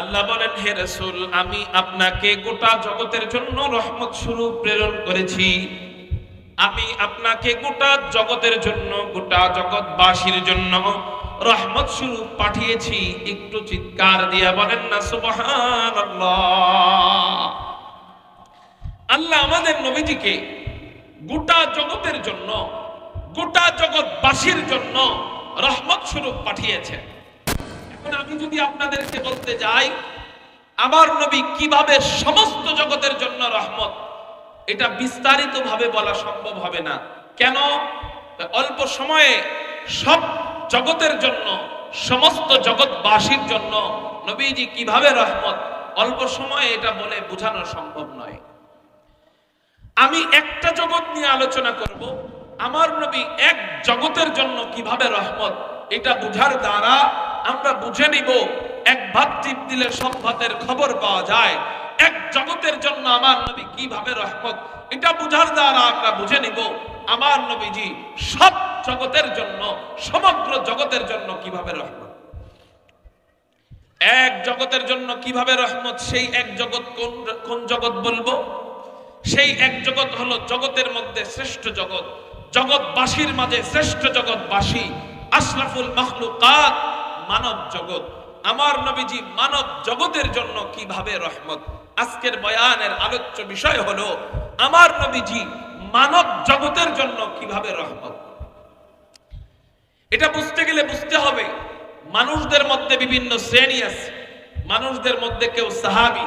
আল্লাহ বলেন, হে রসুল, আমি আপনাকে গোটা জগতের জন্য রহমত স্বরূপ প্রেরণ করেছি। আমি আপনাকে গোটা জগতের জন্য, গোটা জগৎবাসীর জন্য রহমত স্বরূপ পাঠিয়েছি। একটু চিৎকার দিয়া বলেন না, সুবহানাল্লাহ। আল্লাহ আমাদের নবীজিকে গোটা জগতের জন্য, গোটা জগৎবাসীর জন্য রহমত স্বরূপ পাঠিয়েছেন। এখন আমি যদি আপনাদেরকে বলতে যাই, আমার নবী কীভাবে সমস্ত জগতের জন্য রহমত, এটা বিস্তারিত ভাবে বলা সম্ভব হবে না। কেন? অল্প সময়ে সব জগতের জন্য, সমস্ত জগৎবাসীর জন্য নবীজি কীভাবে রহমত, অল্প সময়ে এটা বলে বোঝানো সম্ভব নয়। আমি একটা জগৎ নিয়ে আলোচনা করব, আমার নবী এক জগতের জন্য কীভাবে রহমত, এটা বুঝার দ্বারা আমরা বুঝে নিব, এক ভাত টিপ দিলে সব ভাতের খবর পাওয়া যায়। এক জগতের জন্য আমার নবী কীভাবে রহমত, এটা বুঝার দ্বারা আমরা বুঝে নিব, আমার নবীজি সব জগতের জন্য, সমগ্র জগতের জন্য কীভাবে রহমত? এক জগতের জন্য কীভাবে রহমত, সেই এক জগৎ কোন কোন জগৎ বলব? সেই এক জগৎ হলো জগতের মধ্যে শ্রেষ্ঠ জগৎ, জগৎবাসীর মাঝে শ্রেষ্ঠ জগৎবাসী, আশরাফুল মাখলুকাত। মানব জগৎ আমার নবীজি মানব জগতের জন্য কীভাবে রহমত? আজকের বয়ানের আলোচ্য বিষয় হলো, আমার নবীজি মানব জগতের জন্য কীভাবে রহমত? এটা বুঝতে গেলে বুঝতে হবে, মানুষদের মধ্যে বিভিন্ন শ্রেণি আছে। মানুষদের মধ্যে কেউ সাহাবি,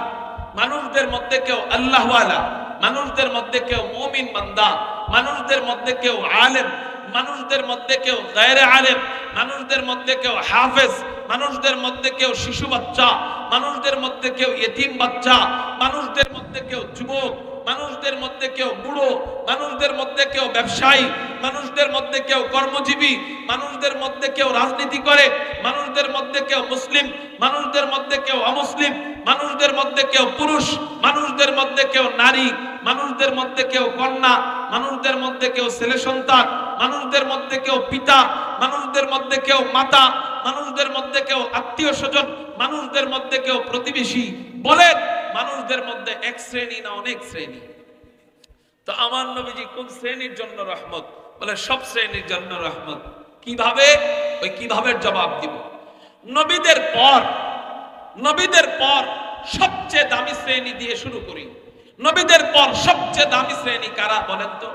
মানুষদের মধ্যে কেউ আল্লাহওয়ালা, মানুষদের মধ্যে কেউ মুমিন বান্দা, মানুষদের মধ্যে কেউ আলেম মানুষদের মধ্যে কেউ গায়রে আলেম, মানুষদের মধ্যে কেউ হাফেজ, মানুষদের মধ্যে কেউ শিশু বাচ্চা, মানুষদের মধ্যে কেউ এতিম বাচ্চা, মানুষদের মধ্যে কেউ যুবক মানুষদের মধ্যে কেউ বুড়ো মানুষদের মধ্যে কেউ ব্যবসায়ী মানুষদের মধ্যে কেউ কর্মজীবী মানুষদের মধ্যে কেউ রাজনীতি করে মানুষদের মধ্যে কেউ মুসলিম মানুষদের মধ্যে কেউ অমুসলিম মানুষদের মধ্যে কেউ পুরুষ মানুষদের মধ্যে কেউ নারী মানুষদের মধ্যে কেউ কন্যা মানুষদের মধ্যে কেউ ছেলে সন্তান মানুষদের মধ্যে কেউ পিতা মানুষদের মধ্যে কেউ মাতা মানুষদের মধ্যে কেউ আত্মীয় স্বজন মানুষদের মধ্যে কেউ প্রতিবেশী বলেন মানুষদের মধ্যে এক শ্রেণি না অনেক শ্রেণি? তো আমার নবীজি কোন শ্রেণির জন্য রহমত? বলে, সব শ্রেণির জন্য রহমত। কীভাবে? ওই কীভাবে জবাব দিব? নবীদের পর নবীদের পর সবচেয়ে দামি শ্রেণি দিয়ে শুরু করি। নবীদের পর সবচেয়ে দামি শ্রেণি কারা বলেন তো?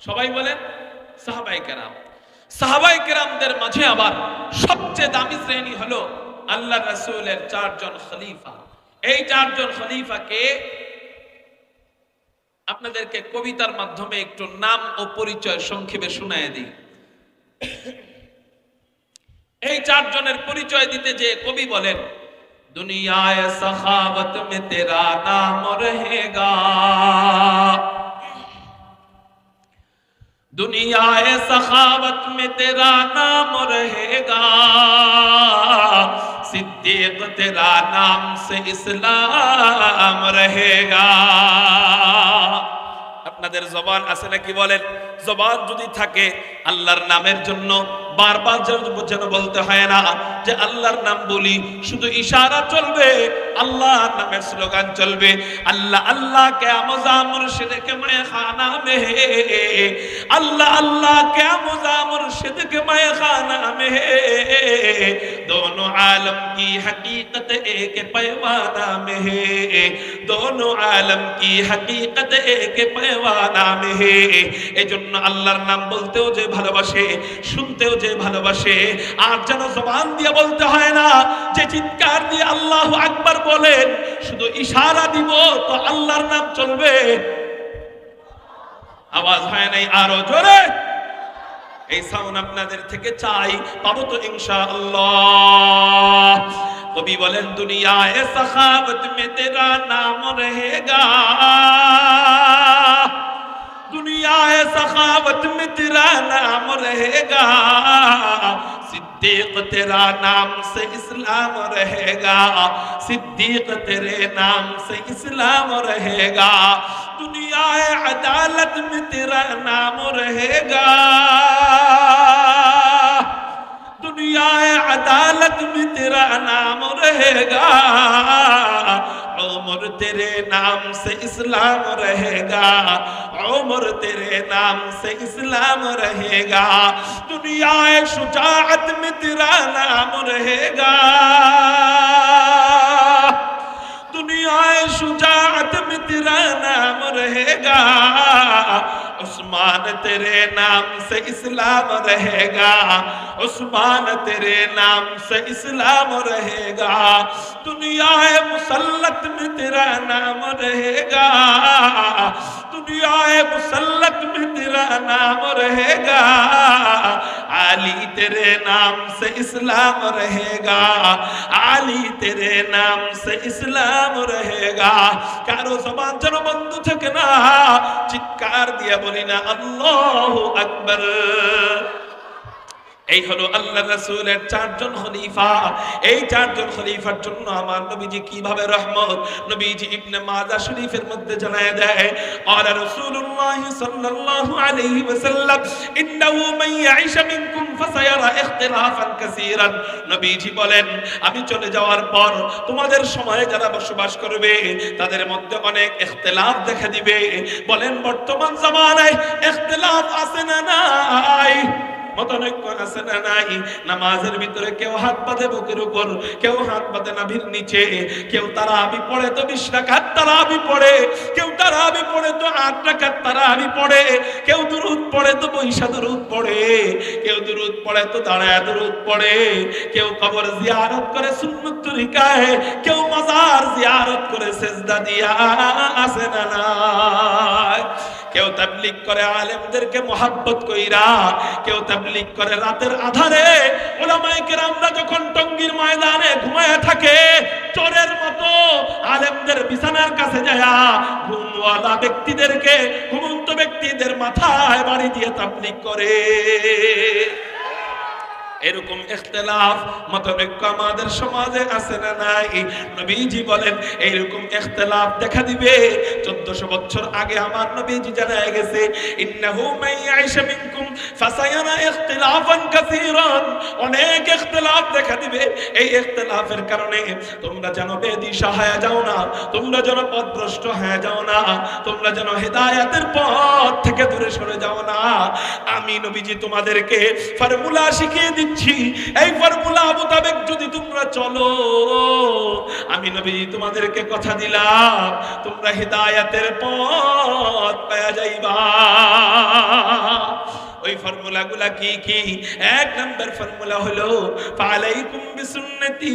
সবাই বলেন, সাহাবাই কেরাম। সাহাবাই কেরামদের মাঝে আবার সবচেয়ে দামি শ্রেণি হলো আল্লাহ রসুলের চারজন খলিফা। এই চারজন খলিফাকে আপনাদেরকে কবিতার মাধ্যমে একটু নাম ও পরিচয় সংক্ষেপে শুনায় দিই। এই চারজনের পরিচয় দিতে যে কবি বলেন, দুনিয়ায় সখাবত মে তেরা নাম রহেগা। দুনিয়ায় সখাবত মে তেরা নাম রহেগা। सिद्दीक तेरा नाम से इस्लाम रहेगा আপনাদের জবান আছে নাকি বলেন জবান যদি থাকে আল্লাহর নামের জন্য বারবার যেন বলতে হয় না যে আল্লাহর নাম বলি শুধু ইশারা চলবে আল্লাহর নামের স্লোগান চলবে আল্লাহ আল্লাহ কে আমজা মুর্শিদ কে মায়ে খানা মে আল্লাহ আল্লাহ কে আমজা মুর্শিদ কে মায়ে খানা মে दोनों आलम की हकीकत एक पैवाना में है दोनों आलम की हकीकत एक पैवाना में है এজন্য আল্লাহর নাম বলতেও যে ভালোবাসে শুনতেও যে ভালোবাসে। আর যেন জবান দিয়ে বলতে হয় না, যে চিৎকার দিয়ে আল্লাহ আকবার বলেন, শুধু ইশারা দিব তো আল্লাহর নাম চলবে। আওয়াজ হয় নাই আরও জোরে। এই সাউন্ড আপনাদের থেকে চাই, পাবো তো ইনশাআল্লাহ। কবি বলেন দুনিয়ায় সখাবত মে তেরা নাম রহেগা। دنیا ہے، سخاوت میں تیرا نام رہے گا۔ صدیق تیرا نام سے اسلام رہے گا۔ صدیق تیرے نام سے اسلام رہے گا۔ دنیا ہے، عدالت میں تیرا نام رہے گا۔ دنیا ہے، عدالت میں تیرا نام رہے گا۔ عمر تیرے نام سے اسلام رہے گا۔ عمر تیرے نام سے اسلام رہے گا۔ دنیا شجاعت میں تیرا نام رہے گا۔ دنیا شجاعت میں تیرا نام رہے گا۔ عثمان تیرے نام سے اسلام رہے گا۔ عثمان تیرے نام سے اسلام رہے گا۔ دنیا مسلط میں تیرا نام رہے گا۔ دنیا ہے مسلط میں تیرا نام رہے گا۔ علی تیرے نام سے اسلام رہے گا۔ علی تیرے نام سے اسلام رہে গা কারো সমাজের বন্ধু থেকে না চিৎকার দিয়ে বলি না আল্লাহ আকবর এই হলো আল্লাহ রাসূলের চারজন খলিফা। এই চারজন খলিফার জন্য আমার নবীজি কীভাবে রহমত? নবীজি ইবনে মাজাহ শরীফের মধ্যে জানায় দেয় আর রাসূলুল্লাহ সাল্লাল্লাহু আলাইহি ওয়াসাল্লাম, ইন্নাহু মান ইয়াইশ মিনকুম ফাসায়ারা ইখতিলাফান কাসীরান। নবীজি বলেন, আমি চলে যাওয়ার পর তোমাদের সময়ে যারা বসবাস করবে, তাদের মধ্যে অনেক ইখতিলাফ দেখা দিবে। বলেন, বর্তমান জামানায় ইখতিলাফ আছে না নাই? নামাজের ভিতরে কেউ হাত পাতে বুকের উপর, কেউ হাত পাতে নাভির নিচে, কেউ তারাবি পড়ে তো বিশ রাকাত তারাবি পড়ে, কেউ তারাবি পড়ে তো আট রাকাত তারাবি পড়ে, কেউ দুরুদ পড়ে তো বৈশা দুরুদ পড়ে, কেউ দুরুদ পড়ে তো দাঁড়ায় দুরুদ পড়ে, কেউ কবর জিয়ারত করে সুন্নত তরিকায়, কেউ মাজার জিয়ারত করে সেজদা দিয়া আসে না কেউ তাবলিক করে আলেমদেরকে মোহাব্বত কইরা, কেউ তাবলিক করে রাতের আধারে। ওলামাইকের কেরামরা যখন টঙ্গীর ময়দানে ঘুমায় থাকে, চোরের মতো আলেমদের বিছানার কাছে যায়া ঘুমওয়ালা ব্যক্তিদেরকে, ঘুমন্ত ব্যক্তিদের মাথায় বাড়ি দিয়ে তাবলিক করে। এরকম ইখতিলাফ মতনৈক্য আমাদের সমাজে আছে না নাই? নবীজি বলেন, এইরকম ইখতিলাফ দেখা দিবে। 1400 বছর আগে আমার নবীজি জানায় গেছে, ইন্নাহু মাইয়াইশ মিনকুম ফাসায়ারা ইখতিলাফান কাসীরান। অনেক ইখতিলাফ দেখা দিবে। এই ইখতিলাফের কারণে তোমরা যেন বেদিশা হয়ে যাও না, তোমরা যেন পথভ্রষ্ট হয়ে যাও না, তোমরা যেন হেদায়েতের পথ থেকে দূরে সরে যাও না। আমি নবীজি তোমাদেরকে ফর্মুলা শিখিয়ে দিচ্ছি। এই ফর্মুলা মোতাবেক যদি তোমরা চলো, আমি নবী তোমাদেরকে কথা দিলাম, তোমরা হেদায়েতের পথ পেয়ে যাইবা। ওই ফর্মুলা গুলা কি কি? এক নাম্বার ফর্মুলা হলো, ফালাইকুম বিসুন্নতি।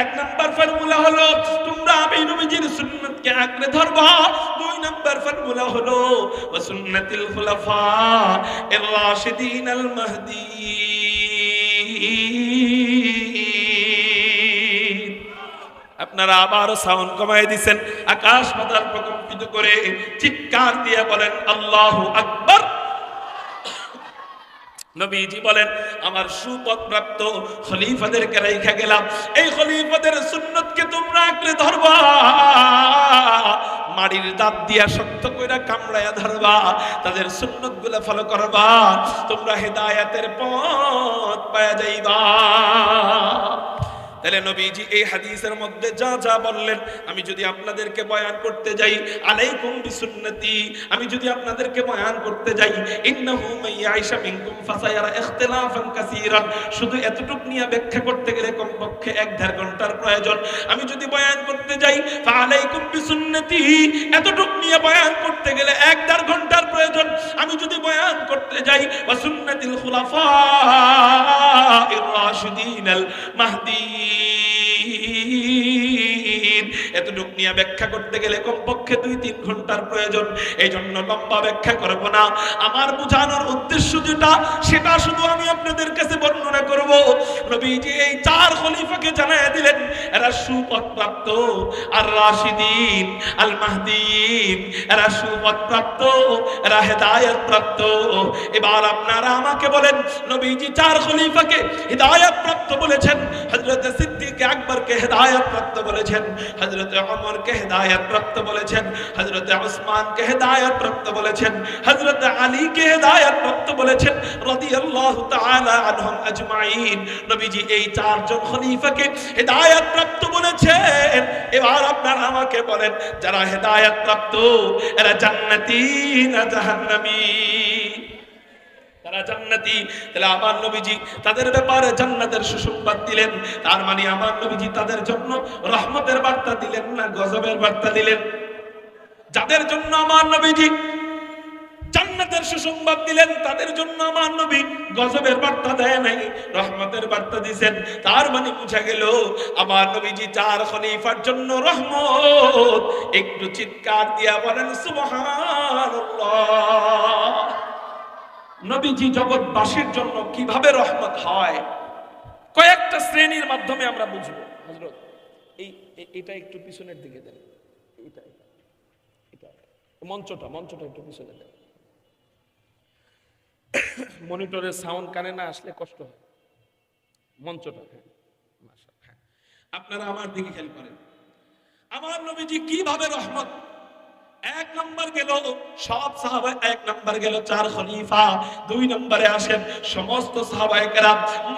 এক নাম্বার ফর্মুলা হলো, তোমরা আমি নবীজির সুন্নতকে আঁকড়ে ধরবা। দুই নাম্বার ফর্মুলা হলো, ওয়া সুন্নাতিল খুলাফা এর রাশিদিন আল আপনারা আবারও সাউন্ড কমাই দিছেন। আকাশ পাতাল প্রকম্পিত করে চিৎকার দিয়ে বলেন, আল্লাহ আকবর। নবীজি বলেন, আমার সুপথ প্রাপ্ত খলিফাদেরকে রেখে গেলাম। এই খলিফাদের সুন্নতকে তোমরা আঁকড়ে ধরবা। মাড়ির দাঁত দিয়া শক্ত কইরা কামড়ায়া ধরবা। তাদের সুন্নতগুলো ফলো করবা। তোমরা হেদায়াতের পথ পায়া যাইবা। তাহলে নবীজি এই হাদিসের মধ্যে যা যা বললেন, আমি যদি আপনাদেরকে বয়ান করতে যাই, আলাইকুম বিসুন্নতি, আমি যদি আপনাদেরকে বয়ান করতে যাই, ইন্নাহু মাইয়াইশা মিনকুম ফাসায়ারা ইখতিলাফান কাসীরান, শুধু এতটুক নিয়ে ব্যাখ্যা করতে গেলে কমপক্ষে এক দেড় ঘণ্টার প্রয়োজন। আমি যদি বয়ান করতে যাই ফালাইকুম বিসুন্নতি, এতটুক নিয়ে বয়ান করতে গেলে এক দেড় ঘণ্টার প্রয়োজন। আমি যদি বয়ান করতে যাই, ওয়া সুন্নাতিল খুলাফা আল মাহদিন এতটুক নিয়ে ব্যাখ্যা করতে গেলে কমপক্ষে দুই তিন ঘণ্টার প্রয়োজন। এই জন্য লম্বা ব্যাখ্যা করব না। আমার বোঝানোর উদ্দেশ্য যেটা, সেটা শুধু আমি আপনাদের কাছে বর্ণনা করব। নবীজি এই চার খলিফাকে জানায় দিলেন, এরা সুপথ প্রাপ্ত আর রাশিদিন, আল মাহদিন এরা সুপথ প্রাপ্ত এরা হেদায়েত প্রাপ্ত এবার আপনারা আমাকে বলেন, নবীজি চার খলিফাকে হেদায়েত প্রাপ্ত বলেছেন? হযরত সিদ্দিক আকবরকে হেদায়ত প্রাপ্ত বলেছেন? হযরত ওমরকে হেদায়েত প্রাপ্ত বলেছেন, হযরত উসমানকে হেদায়েত প্রাপ্ত বলেছেন, হযরত আলীকে হেদায়েত প্রাপ্ত বলেছেন, রাদিয়াল্লাহু তাআলা আনহুম আজমাইন। নবীজি এই চারজন খলিফাকে হেদায়েত প্রাপ্ত বলেছেন। এবার আপনারা আমাকে বলেন, যারা হেদায়েত প্রাপ্ত, এরা জান্নাতি না জাহান্নামী? তারা জান্নাতি। তাহলে আমার নবীজি তাদের ব্যাপারে জান্নাতের সুসংবাদ দিলেন। তার মানে আমার নবীজি তাদের জন্য রহমতের বার্তা দিলেন না গজবের বার্তা দিলেন? যাদের জন্য আমার নবীজি জান্নাতের সুসংবাদ দিলেন, তাদের জন্য আমার নবী গজবের বার্তা দেয় নাই, রহমতের বার্তা দিয়েছেন। তার মানে বুঝা গেল, আমার নবীজি চার খলিফার জন্য রহমত। একটু চিৎকার দিয়া বলেন, সুবহানাল্লাহ। নবীজি জগৎবাসীর জন্য কীভাবে রহমত হয়? কয়েকটা শ্রেণির মাধ্যমে আমরা বুঝব। হজরত এই এটা একটু পিছনের দিকে দেন। এটা এটা মঞ্চটা মঞ্চটা একটু পিছনে দেন। মনিটরের সাউন্ড কানে না আসলে কষ্ট হয়। মঞ্চটা হ্যাঁ হ্যাঁ। আপনারা আমার দিকে খেয়াল করেন। আমার নবীজি কীভাবে রহমত এক নম্বর গেল, সব সাহাবা এক নম্বর গেল চার খলিফা। দুই নম্বরে আসেন সমস্ত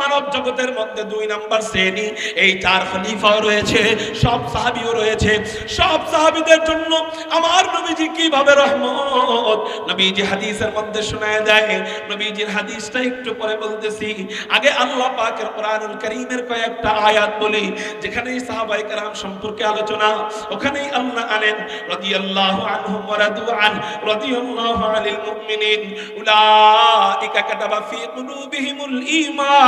মানব জগতের মধ্যে দুই নম্বর শ্রেণি, এই চার খলিফাও রয়েছে, সব সাহাবীও রয়েছে। সব সাহাবীদের জন্য আমার নবীজি কীভাবে রহমত? নবীজি হাদিসের মধ্যে শোনায় দেয় নবীজির হাদিসটা একটু পরে বলতেছি। আগে আল্লাহ পাকের কোরআনুল কারীমের কয়েকটা আয়াত বলি যেখানে সাহাবায়ে কেরাম সম্পর্কে আলোচনা, ওখানেই আল্লাহ আনেন, রাদিয়াল্লাহু عنهم ورضوا عنه رضي الله عن المؤمنين أولئك كتب في قلوبهم الإيمان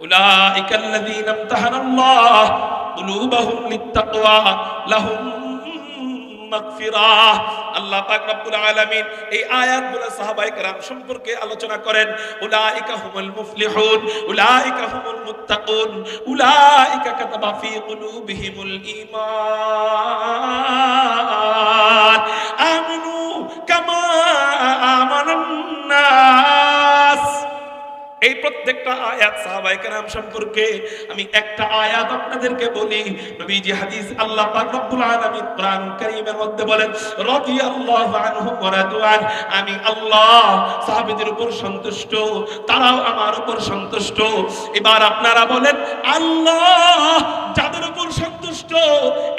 أولئك الذين امتحن الله قلوبهم للتقوى لهم মাগফিরা। আল্লাহ পাক রব্বুল আলামিন এই আয়াতগুলো সাহাবায়ে কেরাম সম্পর্কে আলোচনা করেন। উলাইকা হুমুল মুফলিহুন, উলাইকা হুমুল মুত্তাকুন, উলাইকা কাতাবা ফি কুলুবিহিমুল ঈমান। এই প্রত্যেকটা আয়াত সাহাবায়ে কেরাম সম্পর্কে আমি একটা আয়াত আপনাদেরকে বলি। নবীজি হাদিস আল্লাহ পাক রব্বুল আলামিন কারীমের মধ্যে বলেন, রাদিয়াল্লাহু আমি আল্লাহ সাহাবীদের উপর সন্তুষ্ট, তারাও আমার উপর সন্তুষ্ট। এবার আপনারা বলেন, আল্লাহ যাদের উপর সন্তুষ্ট,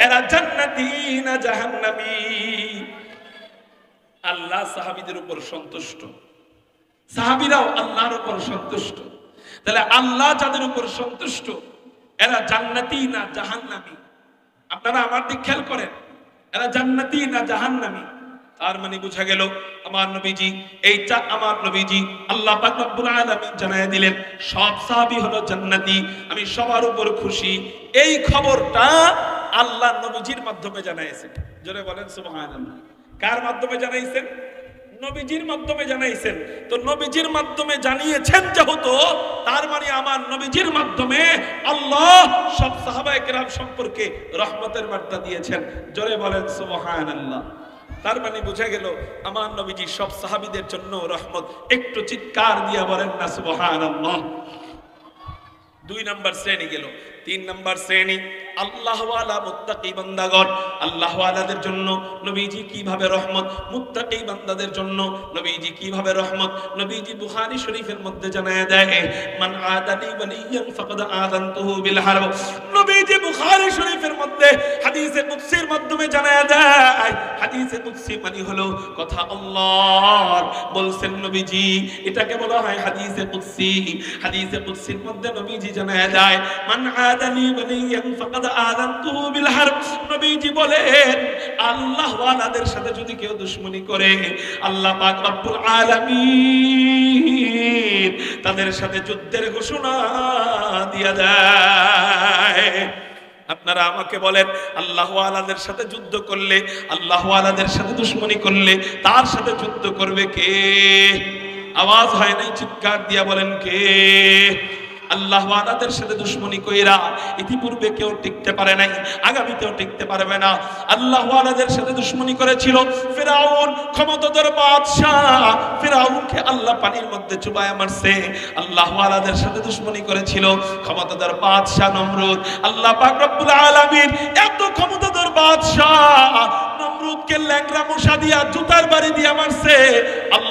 এরা জান্নাতি না জাহান্নামী? আল্লাহ সাহাবীদের উপর সন্তুষ্ট। সাহাবিরাও আল্লাহর উপর সন্তুষ্ট। তাহলে আল্লাহ যাদের উপর সন্তুষ্ট, এরা জান্নাতি না জাহান্নামী? আপনারা আমার দিক খেয়াল করেন, এরা জান্নাতি না জাহান্নামী? তার মানে বোঝা গেল, আমার নবীজি, এই চা, আমার নবীজি আল্লাহ জানায় দিলেন, সব সাহাবী হলো জান্নাতি, আমি সবার উপর খুশি। এই খবরটা আল্লাহ নবীজির মাধ্যমে জানাইছেন জোরে বলেন সুবহানাল্লাহ। কার মাধ্যমে জানাইছেন? নবীজির মাধ্যমে জানাইছেন। তো নবীজির মাধ্যমে জানিয়েছেন যেহেতু, তার মানে আমার নবীজির মাধ্যমে আল্লাহ সব সাহাবায়ে কেরাম সম্পর্কে রহমতের বার্তা দিয়েছেন। জোরে বলেন, সুবহানাল্লাহ। তার মানে বুঝা গেল, আমার নবীজি সব সাহাবিদের জন্য রহমত একটু চিৎকার দিয়ে বলেন না, সুবহানাল্লাহ। দুই নাম্বার শ্রেণি গেল। তিন নাম্বার শ্রেণি, আল্লাহওয়ালা মুত্তাকি বান্দাগণ। আল্লাহওয়ালাদের জন্য নবীজি কীভাবে রহমত, মুত্তাকি বান্দাদের জন্য নবীজি কীভাবে রহমত, নবীজি বুখারী শরীফের মধ্যে জানায় দেয় মান ওয়ালিয়ান ফাকাদ আযানতুহু বিল হারব। নবীজি বুখারী শরীফের মধ্যে হাদিসে কুদসির মাধ্যমে জানায় দেয়, হাদিসে কুদসি মানে হলো কথা আল্লাহর। বলছেন নবীজি, এটাকে বলা হয় হাদিসে কুদসি। হাদিসে কুদসির মধ্যে নবীজি জানায় যায় মান আদানি ওয়ালিয়ান ফাকাদ আযানতুহু বিল হারব। নবীজি বলেন, আল্লাহ ওয়ালাদের সাথে যদি কেউ দুশমনি করে, আল্লাহ পাক রব্বুল আলামিন তাদের সাথে যুদ্ধের ঘোষণা দিয়া দেয়। আপনারা আমাকে বলেন, আল্লাহ আলাদের সাথে যুদ্ধ করলে, আল্লাহ আলাদের সাথে দুশ্মনী করলে, তার সাথে যুদ্ধ করবে কে? আওয়াজ হয় নাই, চিৎকার দিয়া বলেন কে? আল্লাহ আলাদের সাথে দুশ্মনী কইরা ইতিপূর্বে কেউ টিকতে পারে নাই, আগামীতেও টিকতে পারবে না। আল্লাহ আলাদের সাথে দুশ্মনী করেছিল। ফেরাউন ক্ষমতাধর বাদশাহ, ফেরাউনকে আল্লাহ পানির মধ্যে চুবায় মারছে। আল্লাহ আলাদের সাথে দুশ্মনী করেছিল। ক্ষমতাধর বাদশাহ নমরুদ। আল্লাহ পাক রব্বুল আলামিন এত ক্ষমতাধর বাদশাহ, নমরুদকে ল্যাংরা মশা দিয়া জুতার বাড়ি দিয়া মারছে। আল্লাহ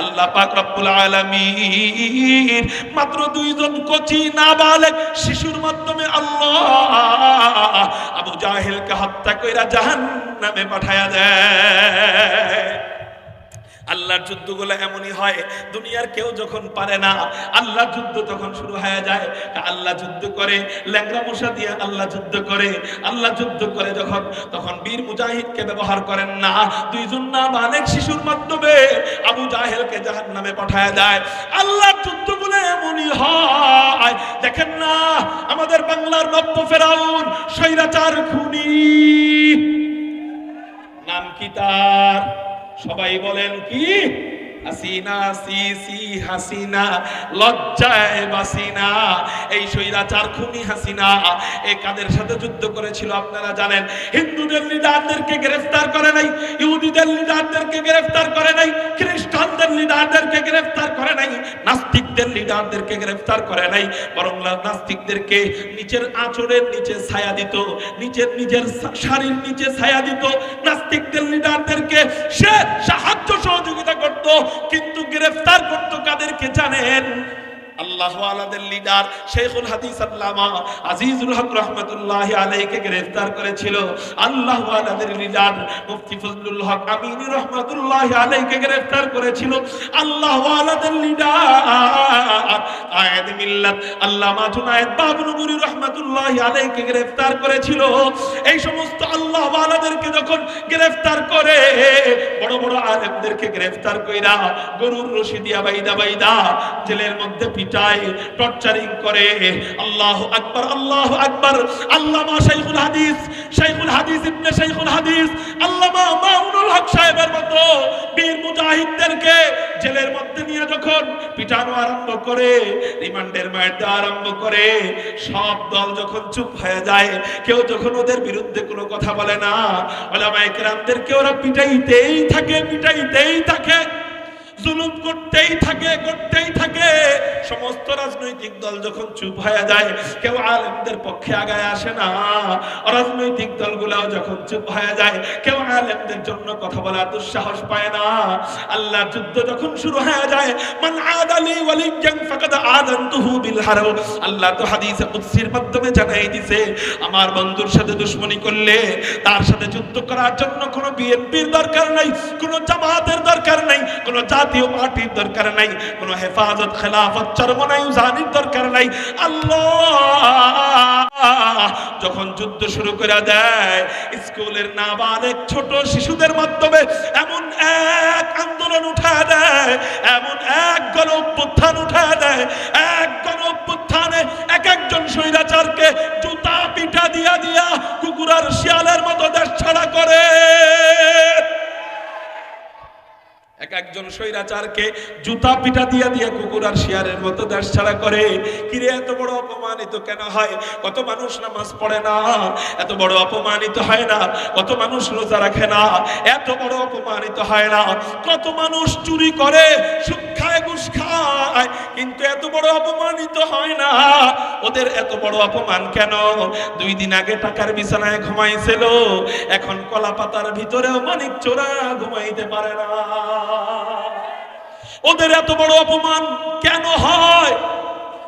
আল্লাহ পাক রব্বুল আলামিন মাত্র দুইজন কচি নাবালেগ শিশুর মাধ্যমে আল্লাহ আবু জাহেলকে হত্যা কইরা জাহান্নামে পাঠায়া দেয়। আল্লাহর যুদ্ধগুলো এমনই হয়, দুনিয়ার কেউ যখন পারে না আল্লাহ যুদ্ধ তখন শুরু হয়ে যায়। আল্লাহ যুদ্ধ করে ল্যাংরা মশা দিয়ে আল্লাহ যুদ্ধ করে। আল্লাহ যুদ্ধ করে যখন, তখন বীর মুজাহিদকে ব্যবহার করেন না। দুইজন না অনেক শিশুর মাধ্যমে আবু জাহেলকে জাহান নামে পাঠায় দেয়। আল্লাহর যুদ্ধগুলো এমনই হয়। দেখেন না, আমাদের বাংলার নব্য ফেরাউন, স্বৈরাচার খুনি। নাম কি তার? সবাই বলেন কি? হাসিনা হাসিনা, লজ্জায় বাসিনা। এই খুনি হাসিনা, এ কাদের সাথে যুদ্ধ করেছিল আপনারা জানেন? হিন্দুদের লিডারদেরকে গ্রেফতার করে নাই, ইহুদিদের লিডারদেরকে গ্রেফতার করে নাই, খ্রিস্টানদের লিডারদেরকে গ্রেফতার করে নাই, নাস্তিকদের লিডারদেরকে গ্রেফতার করে নাই, বরং নাস্তিকদেরকে নিচের আঁচড়ের নিচে ছায়া দিত, নিচের নিজের শাড়ির নিচে ছায়া দিত, নাস্তিকদের লিডারদেরকে সে সাহায্য সহযোগিতা কিন্তু গ্রেফতার করতো কাদেরকে জানেন? লিডার শেখুল হাদিস আল্লামা আজিজুল হক রহমতুল্লাহ আলাইকে গ্রেফতার করেছিল। লিডার মুফতি ফজলুল হক আমিন রহমতুল্লাহ আলাইকে গ্রেফতার করেছিল। লিডার আয়াদ মিল্লাত আল্লামা জুনায়েদ রহমতুল্লাহ আলাইকে গ্রেফতার করেছিল। এই সমস্ত আল্লাহ আলাদেরকে যখন গ্রেফতার করে, বড় বড় আলেমদেরকে গ্রেফতার কইরা গরুর রশি দিয়া বাইদা বাইদা জেলের মধ্যে টর্চারিং করে। আল্লাহ আকবার আল্লাহ আকবার। আল্লামা শাইখুল হাদিস শাইখুল হাদিস ইবনে শাইখুল হাদিস, আল্লামা হক সাহেবের মতো বীর মুজাহিদদেরকে জেলের মধ্যে নিয়ে যখন পিটানো আরম্ভ করে, রিমান্ডের মায়ের দেওয়া আরম্ভ করে, সব দল যখন চুপ হয়ে যায়, কেউ যখন ওদের বিরুদ্ধে কোনো কথা বলে না, ওলামায়ে কেরামদেরকে ওরা পিটাইতেই থাকে পিটাইতেই থাকে। জুলুম করতেই থাকে করতেই থাকে। সমস্ত রাজনৈতিক দল যখন চুপ হয়ে যায়, কেউ আলেমদের পক্ষে আগায় আসে না। অরাজনৈতিক দলগুলাও যখন চুপ হয়ে যায়, কেউ আলেমদের জন্য কথা বলার দুঃসাহস পায় না। আল্লাহর যুদ্ধ যখন শুরু হয়ে যায়, মান আদালি ওয়ালিয়ান ফাকাদ আযানতুহু বিল হারব আল্লাহ তো হাদিসে কুদসির মাধ্যমে জানাই দিছে, আমার বন্ধুর সাথে দুশমনি করলে, তার সাথে যুদ্ধ করার জন্য কোনো বিএনপির দরকার নাই, কোনো জামাতের দরকার নাই, কোনো জাতীয় পার্টির দরকার নাই, কোনো হেফাজত, খেলাফত, চরমনাই জানির দরকার নাই। আল্লাহ যখন যুদ্ধ শুরু করে দেয়, স্কুলের নাবালেক ছোট শিশুদের মাধ্যমে এমন এক আন্দোলন উঠা দেয়, এমন এক গণ উত্থান উঠা দেয় স্বৈরাচারকে জুতা পিটা দিয়া দিয়া কুকুর আর শিয়ারের মতো দেশ ছাড়া করে। কিরে, এত বড় অপমানিত কেন হয়? কত মানুষ নামাজ পড়ে না? এত বড় অপমানিত হয় না? কত মানুষ রোজা রাখে না? এত বড় অপমানিত হয় না? কত মানুষ চুরি করে, সুদ খায়, ঘুষ খায়, কিন্তু এত বড় অপমানিত হয় না? ওদের এত বড় অপমান কেন? দুই দিন আগে টাকার বিছানায় ঘুমাইছিল। এখন কলা পাতার ভিতরেও মানিক চোরা ঘুমাইতে পারে না। ওদের এত বড় অপমান কেন হয়?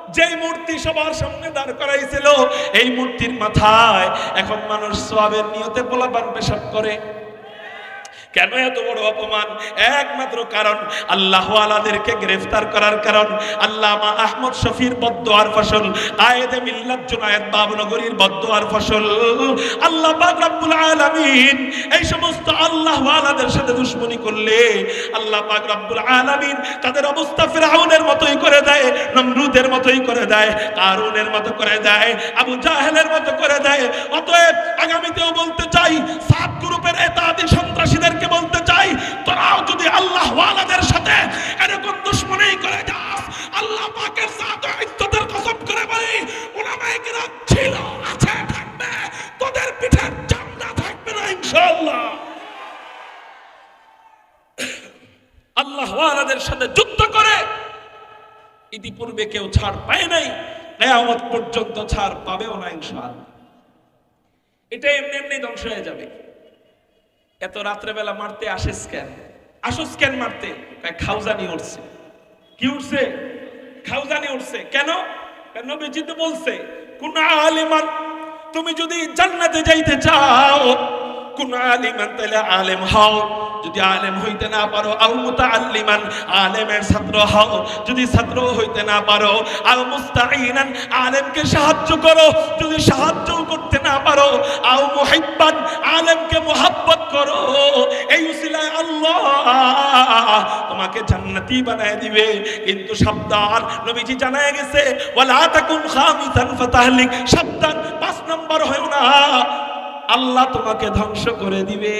যে মূর্তি সবার সামনে দাঁড় করাইছিল, এই মূর্তির মাথায় এখন মানুষ সোয়াবের নিয়তে পোলাপান পেশাব করে। কেন এত বড় অপমান? একমাত্র কারণ আল্লাহ আলাদেরকে গ্রেফতার করার কারণ আল্লামা আহমদ শফির বদ্দোয়ার ফসল, আয়েদে মিল্লাত জুনায়েদ বাবনগরীর বদ্দোয়ার ফসল। আল্লাহ পাক রব্বুল এই সমস্ত আল্লাহ আলাদের সাথে দুশ্মনী করলে, আল্লাহ পাক রব্বুল আলামিন তাদের অবস্থা ফিরাউনের মতোই করে দেয়, নমরুদের মতোই করে দেয়, কারুনের মতো করে দেয়, আবু জাহেলের মতো করে দেয়। অতএব আগামীতেও বলতে চাই, সাত গ্রুপের এতাদি সন্ত্রাসীদেরকে বলতে চাই, তোরাও যদি আল্লাহ ওয়ালাদের সাথে এরকম দুশ্মনী করে যাস, আল্লাহ পাকের সাথ ইজ্জতের কসম করে বলি ওলামায়ে কিরাম ছিল, আছে, থাকবে, তোদের পিঠের চামড়া থাকবে না, ইনশাআল্লাহ। আল্লাহ ওয়ালাদের সাথে যুদ্ধ করে, ইতিপূর্বে কেউ ছাড় পায় নাই, কেয়ামত পর্যন্ত ছাড় পাবেও না, ইনশাআল্লাহ। এটা এমনি এমনি ধ্বংস হয়ে যাবে। এত রাত্রেবেলা মারতে আসিস কেন? আসুস কেন মারতে? খাউজানি উঠছে কি উঠছে খাউজানি উঠছে কেন? কেন তো বলছে, কোন আলিমান, তুমি যদি জান্নাতে যাইতে চাও কোন আলিমান, তাহলে আলেম হও। যদি আলেম হইতে না পারো, আল মুতাআল্লিমান, আলেমের ছাত্র হও। যদি ছাত্র হইতে না পারো, আল মুস্তাঈনান, আলেমকে সাহায্য করো। যদি সাহায্য করতে না পারো আও মুহিব্বান, আলেমকে মোহাব্বত করো। এই উসিলায় আল্লাহ তোমাকে জান্নাতি বানায় দিবে। কিন্তু সাবধান, নবীজি জানায় গেছে, ওয়ালা তাকুন খামিসান ফাতাহলিক। সাবধান, পাঁচ নাম্বার হয় না। আল্লাহ তোমাকে ধ্বংস করে দিবে।